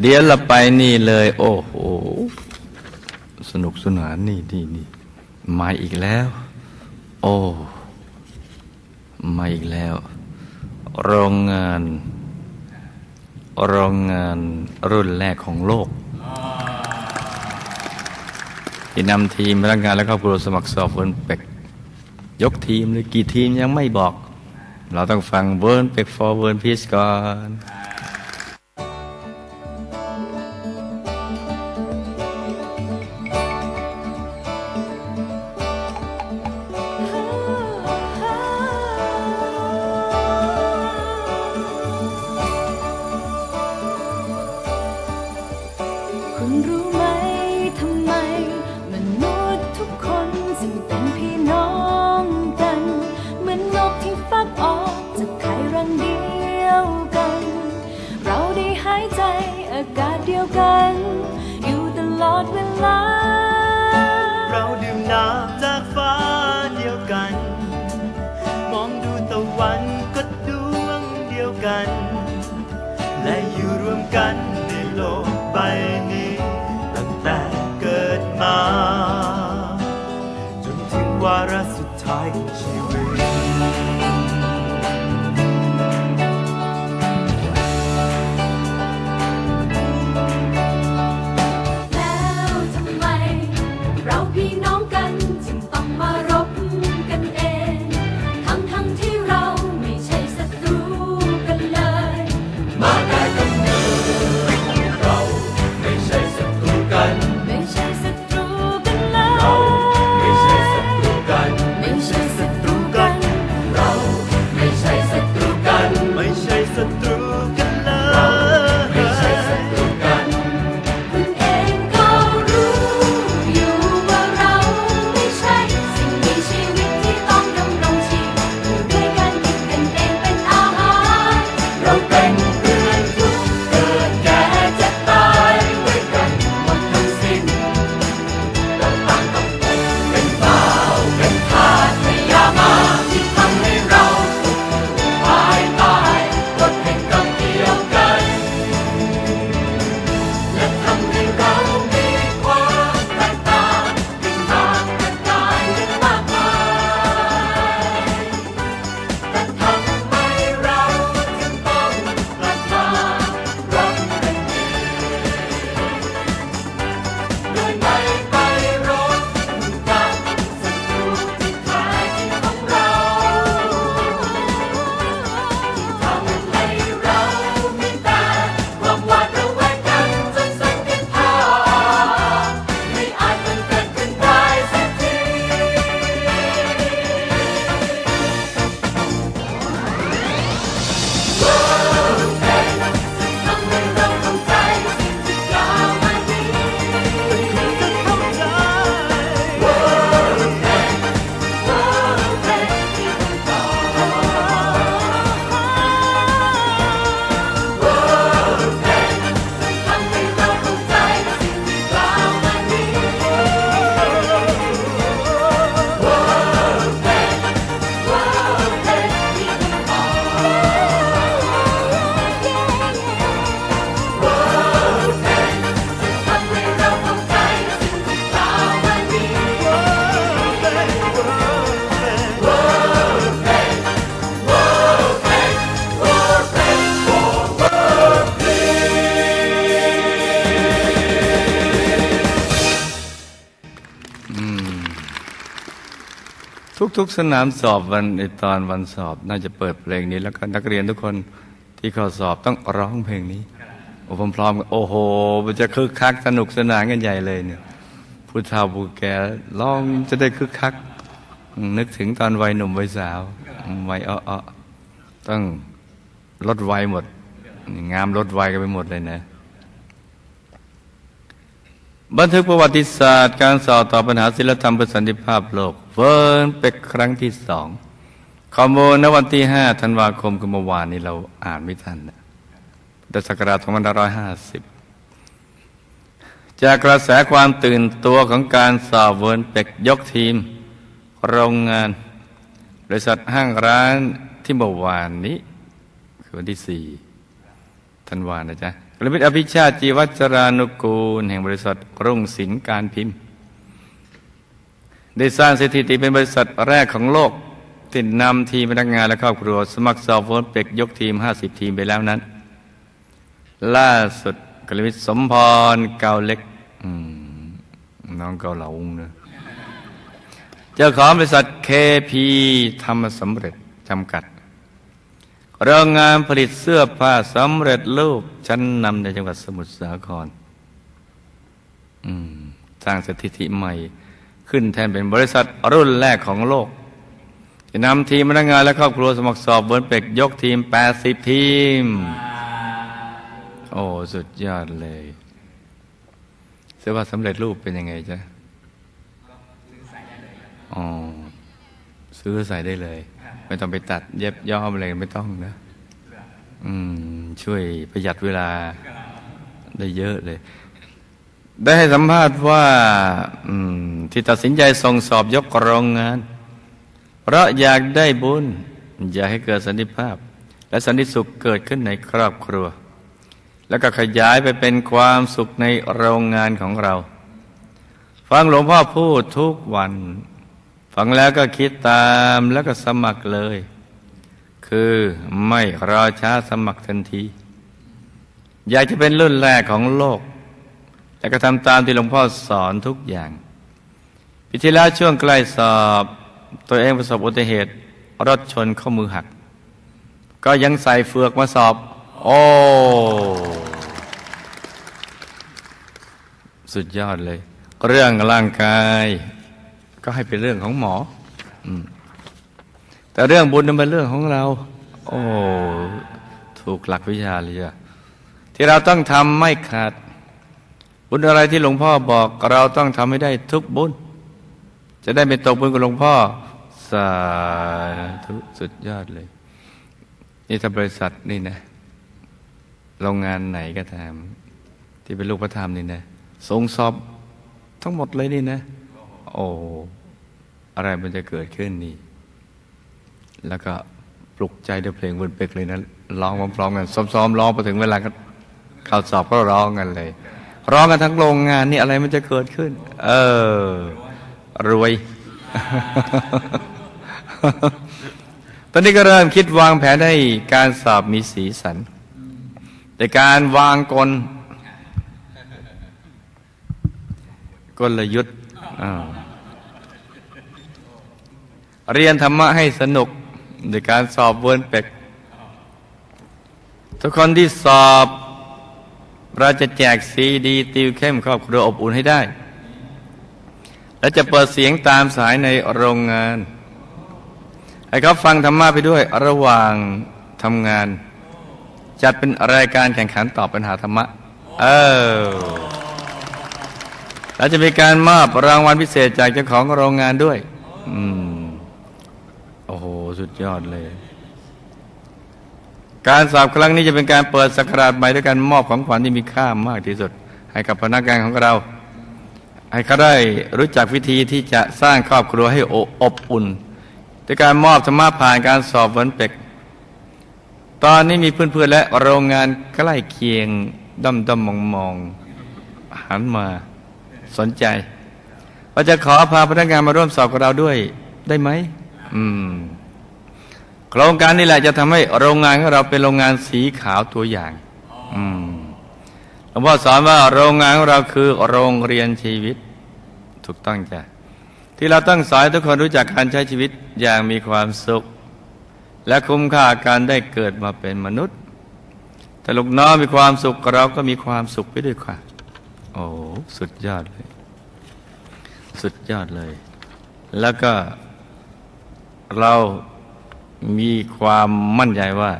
เดี๋ยวเราไปนี่เลย โอ้โห สนุกสนานนี่นี่นี่มาอีกแล้ว โอ้มาอีกแล้ว โรงงาน โรงงานรุ่นแรกของโลกที่นำทีมพนักงานและครอบครัวสมัครสอบเวิร์นเป็กยกทีมหรือกี่ทีมยังไม่บอก เราต้องฟังเวิร์นเป็ก for เวิร์นพีชก่อนากาศเดียวกัน อยู่ตลอดเวลา เราดื่มน้ำจากฟ้าเดียวกัน มองดูตะวันก็ดวงเดียวกัน และอยู่รวมกันในโลกใบนี้ ตั้งแต่เกิดมา จนถึงวาระสุดท้ายของชีวิต ทุกๆ สนามสอบวันในตอนวันสอบ น่าจะเปิดเพลงนี้ แล้วก็นักเรียนทุกคนที่เข้าสอบต้องร้องเพลงนี้โอ้พร้อมๆกันโอ้โห มันจะคึกคักสนุกสนานกันใหญ่เลยเนี่ยผู้เฒ่าผู้แก่ร้องจะได้คึกคัก นึกถึงตอนวัยหนุ่มวัยสาววัยอ้อๆต้องลดวัยหมด งามลดวัยกันไปหมดเลยนะ บันทึกประวัติศาสตร์การสอบตอบปัญหาศิลธรรมเพื่อสันติภาพโลกเฟิร์นเป็กครั้งที่สองข้อมูลณวันที่5ธันวาคมคือเมื่อวานนี้เราอ่านไม่ทันนะพุทธศักราช2550 จากกระแสความตื่นตัวของการสอบเวิร์นเป็กยกทีม โรงงานบริษัทห้างร้านที่เมื่อวานนี้ คือวันที่4ธันวานะจ๊ะ ลมิตรอภิชาติจีวัจรานุกูล แห่งบริษัทรุ่งสินการพิมพ์ ได้สร้างสถิติเป็นบริษัทแรกของโลกที่นำทีมพนักงานและครอบครัว สมัครสอบโฟนเป็กยกทีม 50 ทีมไปแล้วนั้น ล่าสุดกลมิตรสมพรเกาเล็กน้องเกาเหลาองเนะเจ้าของบริษัทเคพีทำสำเร็จจำกัด โรงงานผลิตเสื้อผ้าสำเร็จรูปชั้นนำในจังหวัดสมุทรสาครสร้างสถิติใหม่ ขึ้นแทนเป็นบริษัทรุ่นแรกของโลกจะนำทีมพนักงานและครอบครัวสมัครสอบเวิร์นเป็กยกทีม 80 ทีม โอ้ สุดยอดเลย เสื้อผ้าสำเร็จรูปเป็นยังไงจ๊ะอ๋อซื้อใส่ได้เลย ไม่ต้องไปตัด เย็บย้อมอะไรไม่ต้องนะอืม ช่วยประหยัดเวลาได้เยอะเลย ได้ให้สัมภาษณ์ว่าอืมที่ตัดสินใจส่งสอบยกโรงงาน เพราะอยากได้บุญ อยากให้เกิดสันติภาพ และสันติสุขเกิดขึ้นในครอบครัว แล้วก็ขยายไปเป็นความสุขในโรงงานของเรา ฟังหลวงพ่อพูดทุกวัน ฟังแล้วก็คิดตามแล้วก็สมัครเลย คือไม่รอช้าสมัครทันที อยากจะเป็นรุ่นแรกของโลก แต่ก็ทำตามที่หลวงพ่อสอนทุกอย่างปีที่แล้วช่วงใกล้สอบตัวเองประสบอุบัติเหตุ รถชนข้อมือหัก ก็ยังใส่เฟือกมาสอบ โอ้สุดยอดเลย เรื่องร่างกาย ก็ให้เป็นเรื่องของหมอแต่เรื่องบุญนั้นเป็นเรื่องของเรา โอ้ถูกหลักวิชาเลยอะที่เราต้องทำไม่ขาด บุญอะไรที่หลวงพ่อบอกเราต้องทำให้ได้ทุกบุญ จะได้ไม่ตกบุญกับหลวงพ่อ สาธุสุดยอดเลย นี่ถ้าบริษัทนี่นะโรงงานไหนก็ตามที่เป็นลูกพระธรรมนี่นะส่งสอบทั้งหมดเลยนี่นะ โอ้อะไรมันจะเกิดขึ้นนี่ แล้วก็ปลุกใจด้วยเพลงบนเป็กเลยนะร้องพร้อมๆกันซ้อมๆร้องไปถึงเวลาก็เข้าสอบก็ร้องกันเลย ร้องกันทั้งโรงงานนี่อะไรมันจะเกิดขึ้น เออ รวย ตอนนี้ก็เริ่มคิดวางแผนให้การสอบมีสีสัน แต่การวางกลกลยุทธ์อ่า เรียนธรรมะให้สนุกโดยการสอบเวิร์นเป็ก ทุกคนที่สอบ เราจะแจกซีดีติวเข้มครอบครัวอบอุ่นให้ได้ และจะเปิดเสียงตามสายในโรงงาน ให้เขาฟังธรรมะไปด้วยระหว่างทำงาน จัดเป็นรายการแข่งขันตอบปัญหาธรรมะ เออแล้วจะมีการมอบรางวัลพิเศษจากเจ้าของโรงงานด้วย อืม สุดยอดเลย การสอบครั้งนี้จะเป็นการเปิดสักราชใหม่ด้วยการมอบของขวัญที่มีค่ามากที่สุด ให้กับพนักงานของเรา ให้เขาได้รู้จักวิธีที่จะสร้างครอบครัวให้อบอุ่นด้วยการมอบธรรมะผ่านการสอบวันเป็ก ตอนนี้มีเพื่อนๆและโรงงานใกล้เคียงด้อมด้อมมองมองๆหันมาสนใจว่าจะขอพาพนักงานมาร่วมสอบกับเราด้วยได้ไหม อืม โครงการนี้แหละจะทำให้โรงงานของเราเป็นโรงงานสีขาวตัวอย่างอืมหลวงพ่อสอนว่าโรงงานของเราคือโรงเรียนชีวิต ถูกต้องจ้ะที่เราต้องสอนให้ทุกคนรู้จักการใช้ชีวิตอย่างมีความสุข และคุ้มค่าการได้เกิดมาเป็นมนุษย์ แต่ลูกน้องมีความสุขเราก็มีความสุขไปด้วยค่ะ โอ้สุดยอดเลย สุดยอดเลย แล้วก็เรา มีความมั่นใจว่า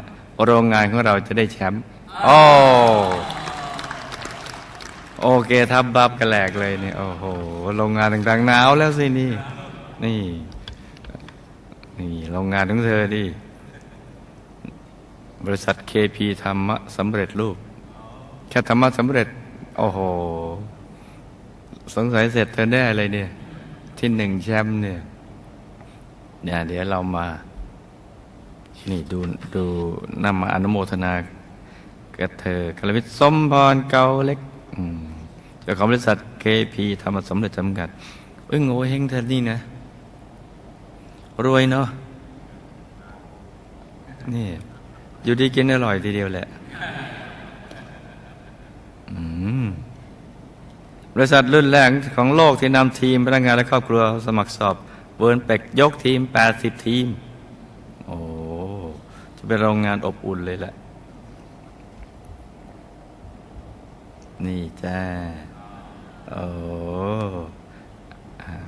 โรงงานของเราจะได้แชมป์โอ้โอเคทับบับกระแหลกเลยเนี่ยโอ้โหโรงงานต่างๆหนาวแล้วสินี่ นี่ นี่โรงงานของเธอดิบริษัทเคพีธรรมะสำเร็จรูปแค่ธรรมะสำเร็จ โอ้โห สงสัยเสร็จเธอแน่เลยเนี่ย ที่หนึ่งแชมป์เนี่ยเนี่ยเดี๋ยวเรามา นี่ดูดูนำมาอนุโมทนากระเธอกระวิทสมพรเกาเล็กเจ้าของบริษัท KP ธรรมสำเร็จจำกัดเอ้ยโง่เฮงเธอนี่นะ รวยเนาะนี่ อยู่ดีกินอร่อยทีเดียวแหละบริษัทรุ่นแรกของโลกที่นำทีมพนักงานและครอบครัวสมัครสอบ เวิร์นเป็กยกทีม 80 ทีม เป็นโรงงานอบอุ่นเลยแหละ นี่จ้า โอ้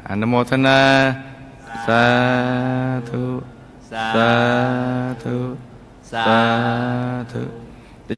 อนุโมทนา สาธุ สาธุ สาธุ